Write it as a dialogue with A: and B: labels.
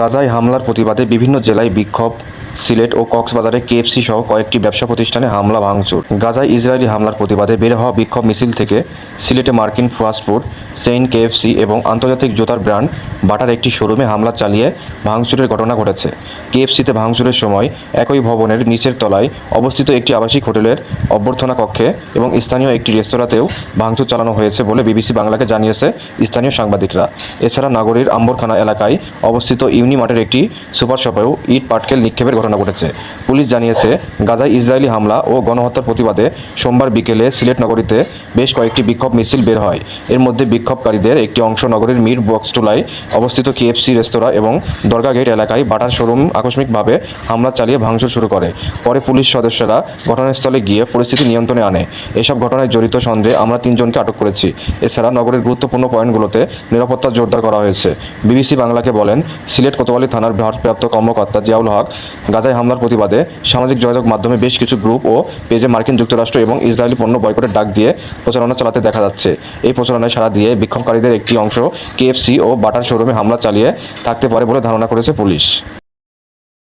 A: গাজায় হামলার প্রতিবাদে বিভিন্ন জেলায় বিক্ষোভ। সিলেট ও কক্সবাজারে কেএফসি সহ কয়েকটি ব্যবসা প্রতিষ্ঠানে হামলা, ভাঙচুর। গাজায় ইসরায়েলি হামলার প্রতিবাদে বের হওয়া বিক্ষোভ মিছিল থেকে সিলেটে মার্কিন ফাস্টফুড চেইন কেএফসি এবং আন্তর্জাতিক জুতার ব্র্যান্ড বাটার একটি শোরুমে হামলা চালিয়ে ভাঙচুরের ঘটনা ঘটেছে। কেএফসিতে ভাঙচুরের সময় একই ভবনের নিচের তলায় অবস্থিত একটি আবাসিক হোটেলের অভ্যর্থনা কক্ষে এবং স্থানীয় একটি রেস্তোরাঁতেও ভাঙচুর চালানো হয়েছে বলে বিবিসি বাংলাকে জানিয়েছে স্থানীয় সাংবাদিকরা। এছাড়া নগরীর আম্বরখানা এলাকায় অবস্থিত ইউনিমার্টের একটি সুপার শপেও ইট, পাটকেল নিক্ষেপের ঘটনা ঘটেছে। পুলিশ জানিয়েছে, গাজায় ইসরায়েলি হামলা ও গণহত্যার প্রতিবাদে সোমবার বিকেলে সিলেট নগরীতে বেশ কয়েকটি বিক্ষোভ মিছিল বের হয়। এর মধ্যে বিক্ষোভকারীদের একটি অংশ নগরীর মির বক্সটোলায় অবস্থিত কেএফসি রেস্তোরাঁ এবং দরগা গেট এলাকায় বাটার শোরুম আকস্মিকভাবে হামলা চালিয়ে ভাঙচুর শুরু করে। পরে পুলিশ সদস্যরা ঘটনাস্থলে গিয়ে পরিস্থিতি নিয়ন্ত্রণে আনে। এসব ঘটনায় জড়িত সন্দেহে আমরা তিনজনকে আটক করেছি। এছাড়া নগরের গুরুত্বপূর্ণ পয়েন্টগুলোতে নিরাপত্তা জোরদার করা হয়েছে। বিবিসি বাংলাকে বলেন, সিলেট কোতোয়ালি থানার ভারপ্রাপ্ত কর্মকর্তা জিয়াউল হক গাজায় হামলার প্রতিবাদে সামাজিক যোগাযোগ মাধ্যমে বেশ কিছু গ্রুপ ও পেজে মার্কিন যুক্তরাষ্ট্র এবং ইসরায়েলি পণ্য বয়কটের ডাক দিয়ে প্রচারণা চালাতে দেখা যাচ্ছে। এই প্রচারণায় সারা দিয়ে বিক্ষোভকারীদের একটি অংশ কেএফসি ও বাটার শোরুমে হামলা চালিয়ে থাকতে পারে বলে ধারণা করেছে পুলিশ।